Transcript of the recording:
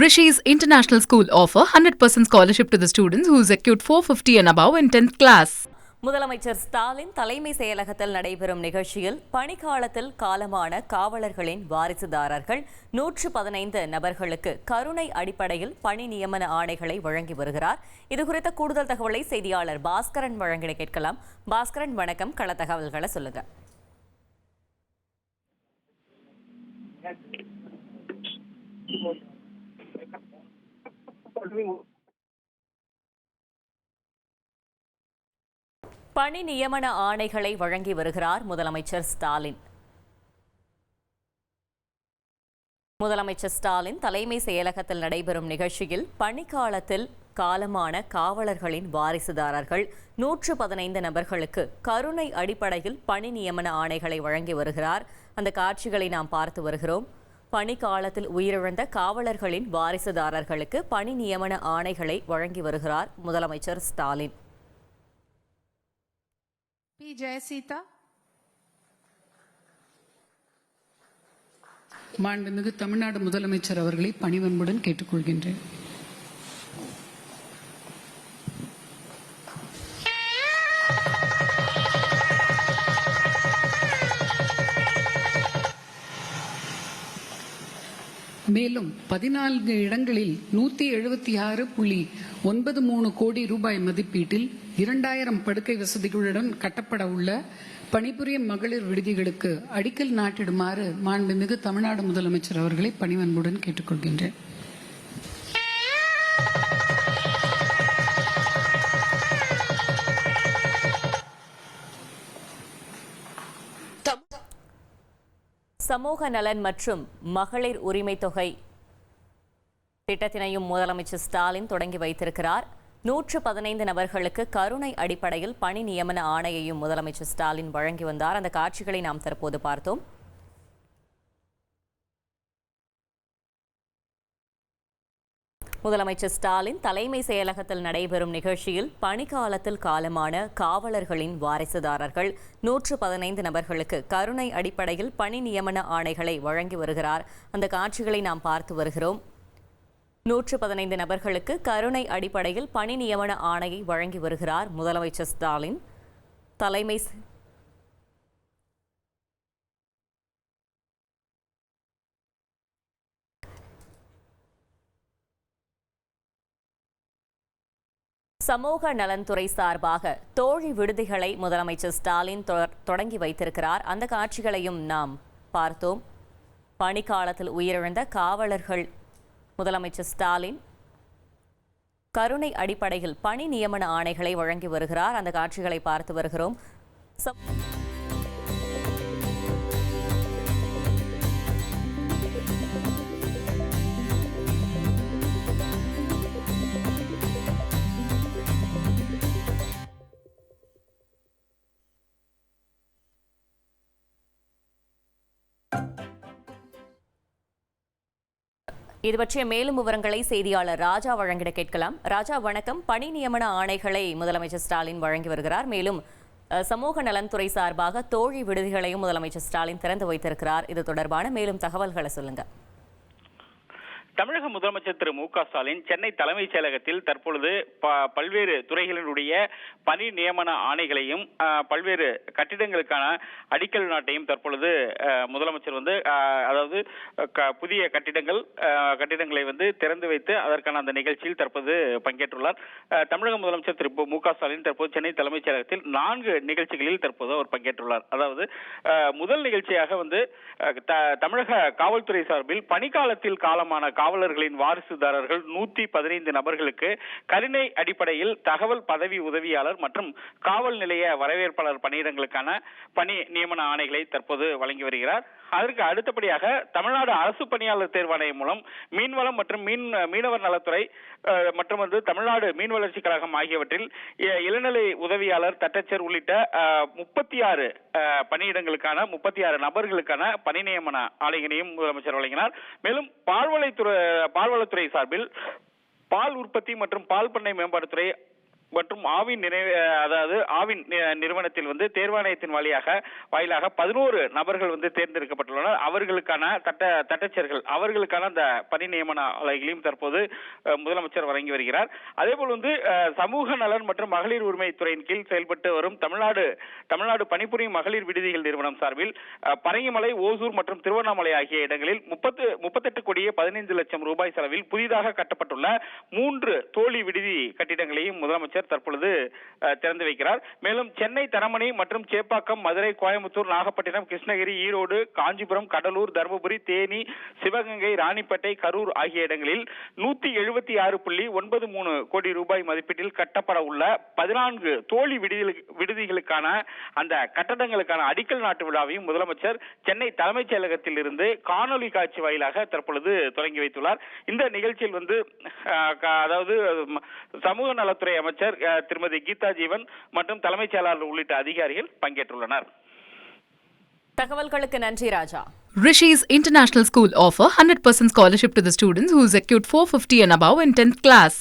Rishi's International School offer 100% scholarship to the students who secured 450 and above in 10th class. முதலமைச்சர் ஸ்டாலின் தலைமை செயலகத்தில் நடைபெறும் நிகழ்ச்சியில் பணிக்காலத்தில் காலமான காவலர்களின் வாரிசுதாரர்கள் நூற்று பதினைந்து நபர்களுக்கு கருணை அடிப்படையில் பணி நியமன ஆணைகளை வழங்கி வருகிறார். இதுகுறித்த கூடுதல் தகவலை செய்தியாளர் பாஸ்கரன் வழங்கிட கேட்கலாம். பாஸ்கரன் வணக்கம். கள தகவல்களை சொல்லுங்க. பணி நியமன ஆணைகளை வழங்கி வருகிறார் முதலமைச்சர் ஸ்டாலின். முதலமைச்சர் ஸ்டாலின் தலைமை செயலகத்தில் நடைபெறும் நிகழ்ச்சியில் பணிக்காலத்தில் காலமான காவலர்களின் வாரிசுதாரர்கள் நூற்று பதினைந்து நபர்களுக்கு கருணை அடிப்படையில் பணி நியமன ஆணைகளை வழங்கி வருகிறார். அந்த காட்சிகளை நாம் பார்த்து வருகிறோம். பணிக்காலத்தில் உயிரிழந்த காவலர்களின் வாரிசுதாரர்களுக்கு பணி நியமன ஆணைகளை வழங்கி வருகிறார் முதலமைச்சர் ஸ்டாலின். பி. ஜெயசீதா. மாண்புமிகு தமிழ்நாடு முதலமைச்சர் அவர்களை பணிவன்புடன் கேட்டுக்கொள்கின்றேன். மேலும் பதினான்கு இடங்களில் நூத்தி எழுபத்தி ஆறு புள்ளி ஒன்பது மூணு கோடி ரூபாய் மதிப்பீட்டில் இரண்டாயிரம் படுக்கை வசதிகளுடன் கட்டப்பட உள்ள பணிபுரியும் மகளிர் விடுதிகளுக்கு அடிக்கல் நாட்டிடுமாறு மாண்புமிகு தமிழ்நாடு முதலமைச்சர் அவர்களை பணிவன்புடன் கேட்டுக்கொள்கின்றேன். சமூக நலன் மற்றும் மகளிர் உரிமை தொகை திட்டத்தினையும் முதலமைச்சர் ஸ்டாலின் தொடங்கி வைத்திருக்கிறார். நூற்று பதினைந்து நபர்களுக்கு கருணை அடிப்படையில் பணி நியமன ஆணையையும் முதலமைச்சர் ஸ்டாலின் வழங்கி வந்தார். அந்த காட்சிகளை நாம் தற்போது பார்த்தோம். முதலமைச்சர் ஸ்டாலின் தலைமை செயலகத்தில் நடைபெறும் நிகழ்ச்சியில் பணிக்காலத்தில் காலமான காவலர்களின் வாரிசுதாரர்கள் நூற்று பதினைந்து நபர்களுக்கு கருணை அடிப்படையில் பணி நியமன ஆணைகளை வழங்கி வருகிறார். அந்த காட்சிகளை நாம் பார்த்து வருகிறோம். நூற்று பதினைந்து நபர்களுக்கு கருணை அடிப்படையில் பணி நியமன ஆணையை வழங்கி வருகிறார் முதலமைச்சர் ஸ்டாலின். தலைமை சமூக நலன்துறை சார்பாக தோழி விடுதிகளை முதலமைச்சர் ஸ்டாலின் தொடங்கி வைத்திருக்கிறார். அந்த காட்சிகளையும் நாம் பார்த்தோம். பணிக்காலத்தில் உயிரிழந்த காவலர்கள் முதலமைச்சர் ஸ்டாலின் கருணை அடிப்படையில் பணி நியமன ஆணைகளை வழங்கி வருகிறார். அந்த காட்சிகளை பார்த்து வருகிறோம். இது பற்றிய மேலும் விவரங்களை செய்தியாளர் ராஜா வழங்கிட கேட்கலாம். ராஜா வணக்கம். பணி நியமன ஆணைகளை முதலமைச்சர் ஸ்டாலின் வழங்கி வருகிறார். மேலும் சமூக நலன்துறை சார்பாக தோழி விடுதிகளையும் முதலமைச்சர் ஸ்டாலின் திறந்து வைத்திருக்கிறார். இது தொடர்பான மேலும் தகவல்களை சொல்லுங்கள் தமிழக முதலமைச்சர் திரு மு க ஸ்டாலின் சென்னை தலைமைச் செயலகத்தில் தற்பொழுது பல்வேறு துறைகளினுடைய பணி நியமன ஆணைகளையும் பல்வேறு கட்டிடங்களுக்கான அடிக்கல் நாட்டையும் தற்பொழுது முதலமைச்சர் வந்து அதாவது புதிய கட்டிடங்கள் கட்டிடங்களை வந்து திறந்து வைத்து அதற்கான அந்த நிகழ்ச்சியில் தற்போது பங்கேற்றுள்ளார். தமிழக முதலமைச்சர் திரு மு க ஸ்டாலின் தற்போது சென்னை தலைமைச் செயலகத்தில் நான்கு நிகழ்ச்சிகளில் தற்போது அவர் பங்கேற்றுள்ளார். அதாவது முதல் நிகழ்ச்சியாக வந்து தமிழக காவல்துறை சார்பில் பணிக்காலத்தில் காலமான காவலர்களின் வாரிசுதாரர்கள் நூத்தி பதினைந்து நபர்களுக்கு கருணை அடிப்படையில் தகவல் பதவி உதவியாளர் மற்றும் காவல் நிலைய வரவேற்பாளர் பணியிடங்களுக்கான பணி நியமன ஆணைகளை தற்போது வழங்கி வருகிறார். அதற்கு அடுத்தபடியாக தமிழ்நாடு அரசு பணியாளர் தேர்வாணையம் மூலம் மீன்வளம் மற்றும் மீன் மீனவர் நலத்துறை மற்றும் வந்து தமிழ்நாடு மீன் வளர்ச்சி கழகம் ஆகியவற்றில் இளநிலை உதவியாளர் தட்டச்சர் உள்ளிட்ட முப்பத்தி ஆறு பணியிடங்களுக்கான முப்பத்தி ஆறு நபர்களுக்கான பணி நியமன ஆணைகளையும் முதலமைச்சர் வழங்கினார். மேலும் பால்வளைத்துறை பால்வளத்துறை சார்பில் பால் உற்பத்தி மற்றும் பால் பண்ணை மேம்பாட்டுத்துறை மற்றும் ஆவின் நினைவு அதாவது ஆவின் நிறுவனத்தில் வந்து தேர்வாணையத்தின் வழியாக வாயிலாக பதினோரு நபர்கள் வந்து தேர்ந்தெடுக்கப்பட்டுள்ளனர். அவர்களுக்கான தட்ட தட்டச்சர்கள் அவர்களுக்கான அந்த பணி நியமன ஆலைகளையும் தற்போது முதலமைச்சர் வழங்கி வருகிறார். அதேபோல் வந்து சமூக நலன் மற்றும் மகளிர் உரிமை துறையின் கீழ் செயல்பட்டு வரும் தமிழ்நாடு தமிழ்நாடு பணிபுரியும் மகளிர் விடுதிகள் நிறுவனம் சார்பில் பரங்கிமலை ஓசூர் மற்றும் திருவண்ணாமலை ஆகிய இடங்களில் முப்பத்து முப்பத்தெட்டு கோடியே பதினைந்து லட்சம் ரூபாய் செலவில் புதிதாக கட்டப்பட்டுள்ள மூன்று தோழி விடுதி கட்டிடங்களையும் முதலமைச்சர் தற்பொழுது திறந்து வைக்கிறார். மேலும் சென்னை தரமணி மற்றும் சேப்பாக்கம் மதுரை கோயம்புத்தூர் நாகப்பட்டினம் கிருஷ்ணகிரி ஈரோடு காஞ்சிபுரம் கடலூர் தருமபுரி தேனி சிவகங்கை ராணிப்பேட்டை கரூர் ஆகிய இடங்களில் நூத்தி எழுபத்தி ஆறு புள்ளி ஒன்பது மூணு கோடி ரூபாய் மதிப்பீட்டில் கட்டப்பட உள்ள பதினான்கு தோழி விடுதிகளுக்கான அந்த கட்டடங்களுக்கான அடிக்கல் நாட்டு விழாவையும் முதலமைச்சர் சென்னை தலைமைச் செயலகத்தில் இருந்து காணொலி காட்சி வாயிலாக தற்பொழுது தொடங்கி வைத்துள்ளார். இந்த நிகழ்ச்சியில் வந்து அதாவது சமூக நலத்துறை அமைச்சர் அஹ், திருமதி கீதா ஜீவன் மற்றும் தலைமைச் செயலாளர் உள்ளிட்ட அதிகாரிகள் பங்கேற்றுள்ளனர் தகவல்களுக்கு நன்றி ராஜா Rishi's International School offer 100% scholarship to the students who secured 450 and above in 10th class.